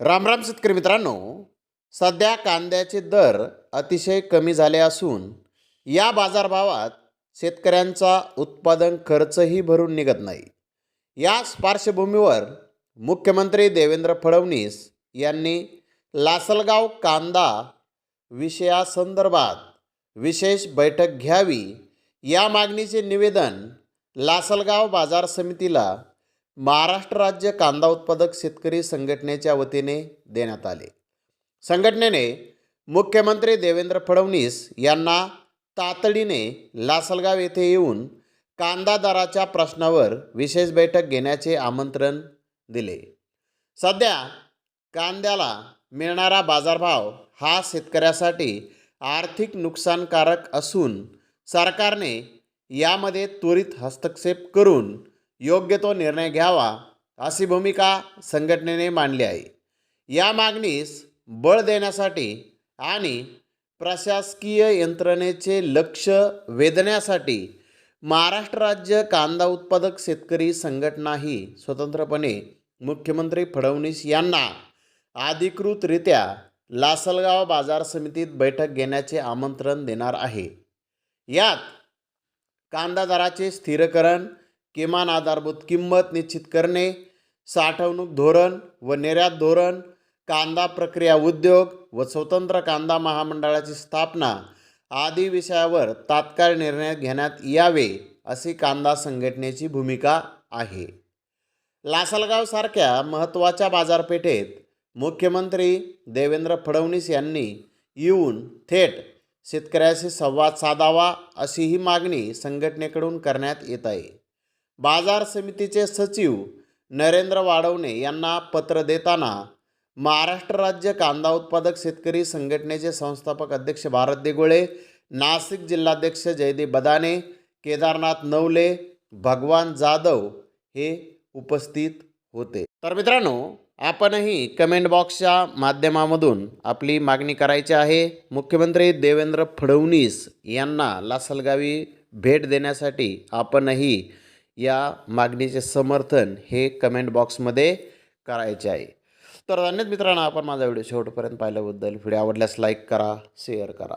रामराम शेतकरी मित्रांनो सध्या कांद्याचे दर अतिशय कमी झाले असून या बाजारभावात शेतकऱ्यांचा उत्पादन खर्चही भरून निघत नाही. याच पार्श्वभूमीवर मुख्यमंत्री देवेंद्र फडणवीस यांनी लासलगाव कांदा विषयासंदर्भात विशेष बैठक घ्यावी या मागणीचे निवेदन लासलगाव बाजार समितीला महाराष्ट्र राज्य कांदा उत्पादक शेतकरी संघटनेच्या वतीने देण्यात आले. संघटनेने मुख्यमंत्री देवेंद्र फडणवीस यांना तातडीने लासलगाव येथे येऊन कांदा दराच्या प्रश्नावर विशेष बैठक घेण्याचे आमंत्रण दिले. सध्या कांद्याला मिळणारा बाजारभाव हा शेतकऱ्यासाठी आर्थिक नुकसानकारक असून सरकारने यामध्ये त्वरित हस्तक्षेप करून योग्य तो निर्णय घ्यावा अशी भूमिका संघटनेने मांडली आहे. या मागणीस बळ देण्यासाठी आणि प्रशासकीय यंत्रणेचे लक्ष वेधण्यासाठी महाराष्ट्र राज्य कांदा उत्पादक शेतकरी संघटनाही स्वतंत्रपणे मुख्यमंत्री फडणवीस यांना अधिकृतरित्या लासलगाव बाजार समितीत बैठक घेण्याचे आमंत्रण देणार आहे. यात कांदा दराचे स्थिरीकरण किमान आधारभूत किंमत निश्चित करणे साठवणूक धोरण व निर्यात धोरण कांदा प्रक्रिया उद्योग व स्वतंत्र कांदा महामंडळाची स्थापना आदी विषयावर तात्काळ निर्णय घेण्यात यावे अशी कांदा संघटनेची भूमिका आहे. लासलगावसारख्या महत्त्वाच्या बाजारपेठेत मुख्यमंत्री देवेंद्र फडणवीस यांनी येऊन थेट शेतकऱ्याशी संवाद साधावा अशी ही मागणी संघटनेकडून करण्यात येत आहे. बाजार समितीचे सचिव नरेंद्र वाडवणे यांना पत्र देताना महाराष्ट्र राज्य कांदा उत्पादक शेतकरी संघटनेचे संस्थापक अध्यक्ष भारत देगोळे नाशिक जिल्हाध्यक्ष जयदीप बदाने केदारनाथ नवले भगवान जाधव हे उपस्थित होते. तर मित्रांनो आपणही कमेंट बॉक्सच्या माध्यमामधून आपली मागणी करायची आहे. मुख्यमंत्री देवेंद्र फडणवीस यांना लासलगावी भेट देण्यासाठी आपणही या मागणीचे समर्थन हे कमेंट बॉक्समध्ये करायचे आहे. तर धन्यवाद मित्रांनो आपण माझा व्हिडिओ शेवटपर्यंत पाहिल्याबद्दल. व्हिडिओ आवडल्यास लाईक करा शेअर करा.